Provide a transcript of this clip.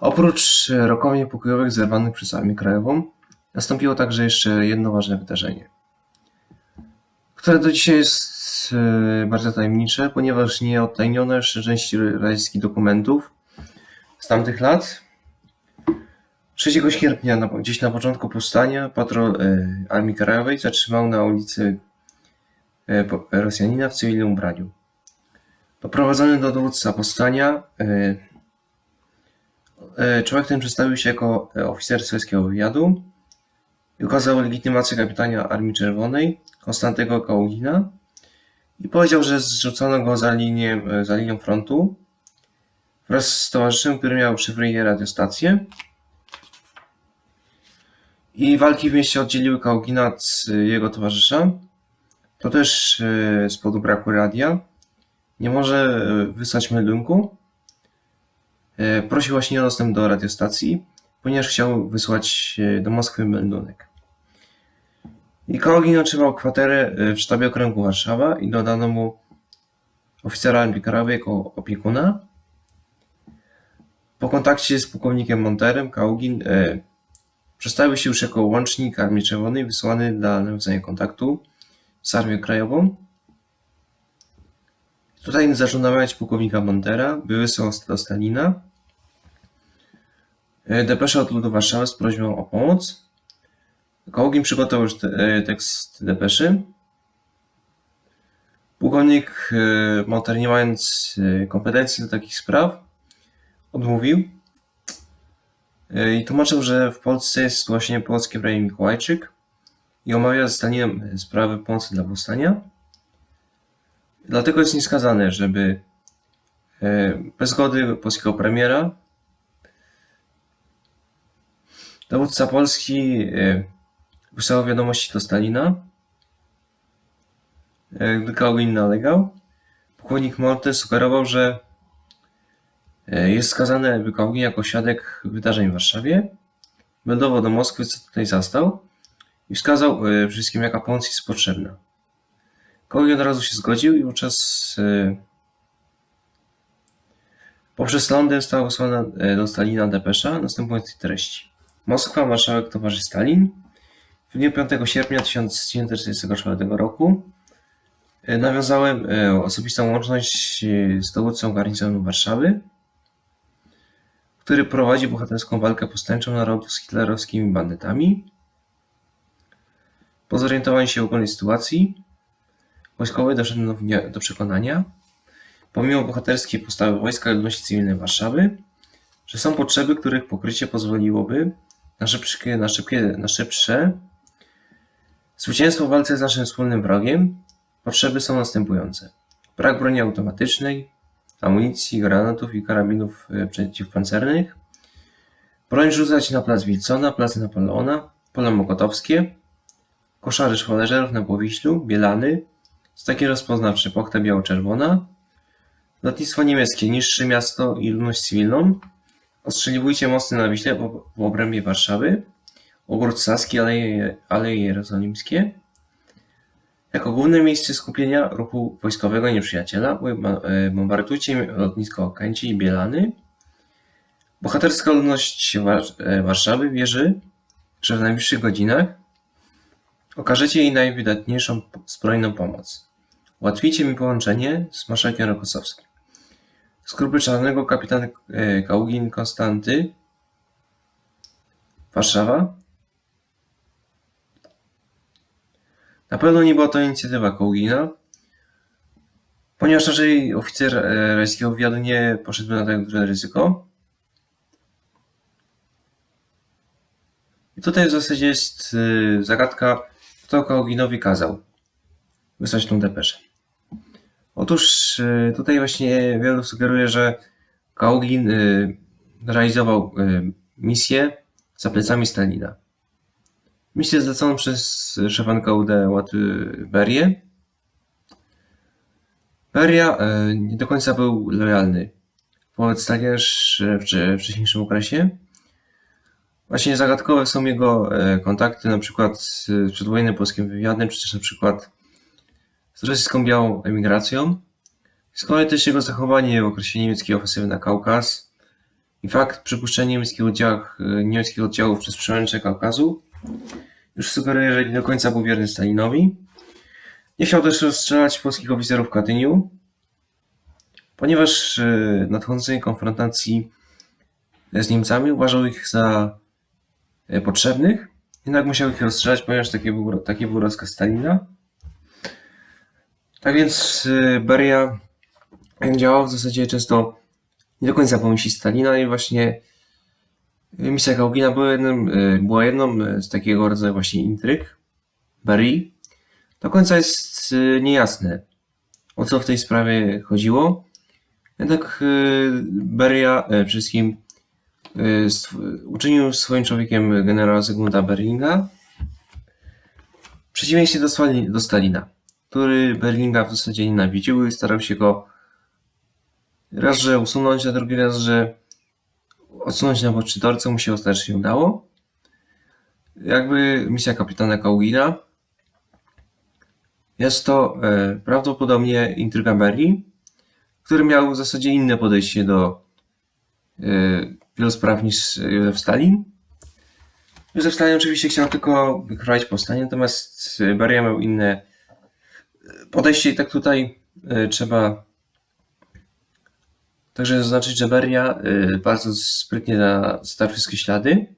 Oprócz e, rokowni pokojowych zerwanych przez Armię Krajową, nastąpiło także jeszcze jedno ważne wydarzenie, które do dzisiaj jest e, bardzo tajemnicze, ponieważ nie odtajniono jeszcze części radzieckich dokumentów z tamtych lat. 3 sierpnia, gdzieś na początku powstania, patrol e, Armii Krajowej zatrzymał na ulicy Rosjanina w cywilnym ubraniu. Doprowadzony do dowódcy powstania, człowiek ten przedstawił się jako e, oficer sowieckiego wywiadu i legitymację kapitana Armii Czerwonej Konstantego Kaługina i powiedział, że zrzucono go za linię, e, za linią frontu wraz z towarzyszem, który miał przy radiostację. I walki w mieście oddzieliły Kaługina od e, jego towarzysza. To też e, z powodu braku radia. Nie może e, wysłać meldunku. E, Prosił właśnie o dostęp do radiostacji, ponieważ chciał wysłać e, do Moskwy meldunek. I Kaługin otrzymał kwaterę e, w sztabie okręgu Warszawa i dodano mu oficera Krajowej jako opiekuna. Po kontakcie z pułkownikiem Monterem Kaługin e, przedstawił się już jako łącznik Armii Czerwonej wysłany dla nawiązania kontaktu z Armią Krajową. Tutaj namawiać pułkownika Montera, by wysłał do Stalina e, depeszę od ludu Warszawy z prośbą o pomoc. Kaługin przygotował już e, tekst depeszy. Pułkownik e, Monter, nie mając kompetencji do takich spraw, odmówił i tłumaczył, że w Polsce jest właśnie polski premier Mikołajczyk i omawia Stalinem sprawy pomocy dla powstania. Dlatego jest nieskazane, żeby bez zgody polskiego premiera dowódca Polski wysłał wiadomości do Stalina. E, Gdy Kaługin nalegał, pułkownik Monte sugerował, że e, jest skazany by Kaługin jako świadek wydarzeń w Warszawie. Meldował do Moskwy, co tutaj zastał i wskazał e, wszystkim, jaka pomoc jest potrzebna. Kaługin od razu się zgodził i wówczas e, poprzez Londyn została wysłana do Stalina depesza następującej treści. Moskwa, marszałek towarzysz Stalin. W dniu 5 sierpnia 1944 roku e, nawiązałem e, osobistą łączność e, z dowódcą garnizonu Warszawy, który prowadzi bohaterską walkę postępczą narodu z hitlerowskimi bandytami. Po zorientowaniu się w ogólnej sytuacji, wojskowy doszedł do, przekonania, pomimo bohaterskiej postawy wojska ludności cywilnej Warszawy, że są potrzeby, których pokrycie pozwoliłoby na szybkie, na szybkie, na szybsze zwycięstwo w walce z naszym wspólnym wrogiem. Potrzeby są następujące. Brak broni automatycznej, amunicji, granatów i karabinów e, przeciwpancernych. Broń rzucać na plac Wilsona, plac Napoleona, pola mokotowskie, koszary szwalerów na Powiślu, Bielany, staki rozpoznawcze Pochta Biało-Czerwona, lotnictwo niemieckie, niższe miasto i ludność cywilną, ostrzeliwujcie mosty na Wiśle w obrębie Warszawy, ogród Saski, Aleje, Aleje Jerozolimskie, jako główne miejsce skupienia ruchu wojskowego nieprzyjaciela e, bombardujcie lotnisko Okęcie i Bielany. Bohaterska ludność e, Warszawy wierzy, że w najbliższych godzinach okażecie jej najwydatniejszą zbrojną pomoc. Ułatwicie mi połączenie z marszałkiem Rokosowskim. Z grupy czarnego kapitan e, Kaługin Konstanty Warszawa. Na pewno nie była to inicjatywa Kaługina, ponieważ raczej oficer e, rajskiego wywiadu nie poszedłby na tak duże ryzyko. I tutaj w zasadzie jest e, zagadka, kto Kaługinowi kazał wysłać tą depeszę. Otóż e, tutaj właśnie wielu sugeruje, że Kaługin e, realizował e, misję za plecami Stalina. Misję zleconą przez szefa NKUD Berię. Beria nie do końca był lojalny wobec Stalina w wcze- wcześniejszym okresie. Właśnie zagadkowe są jego kontakty na przykład z przedwojennym polskim wywiadem, czy też na przykład z rosyjską białą emigracją. Z kolei też jego zachowanie w okresie niemieckiej ofensywy na Kaukaz i fakt przypuszczenia niemieckich oddziałów, niemieckich oddziałów przez przemęcze Kaukazu już sugeruje, że nie do końca był wierny Stalinowi. Nie chciał też rozstrzelać polskich oficerów w Katyniu, ponieważ w nadchodzącej konfrontacji z Niemcami uważał ich za e, potrzebnych, jednak musiał ich rozstrzelać, ponieważ taki był, taki był rozkaz Stalina. Tak więc e, Beria działał w zasadzie często nie do końca po myśli Stalina i właśnie misja Kaugina była, jednym, e, była jedną z takiego rodzaju właśnie intryg Berii. Do końca jest niejasne, o co w tej sprawie chodziło. Jednak Beria wszystkim uczynił swoim człowiekiem generała Zygmunta Berlinga w przeciwieństwie do Stalina, który Berlinga w zasadzie nienawidził i starał się go raz, że usunąć, a drugi raz, że odsunąć na boczny tor, co mu się też nie udało. Jakby misja kapitana Kaugina jest to e, prawdopodobnie intryga Berii, który miał w zasadzie inne podejście do e, wielu spraw niż Józef Stalin. Józef Stalin oczywiście chciał tylko wykroić powstanie, natomiast Beria miał inne podejście i tak tutaj e, trzeba także zaznaczyć, że Beria e, bardzo sprytnie zatarł wszystkie ślady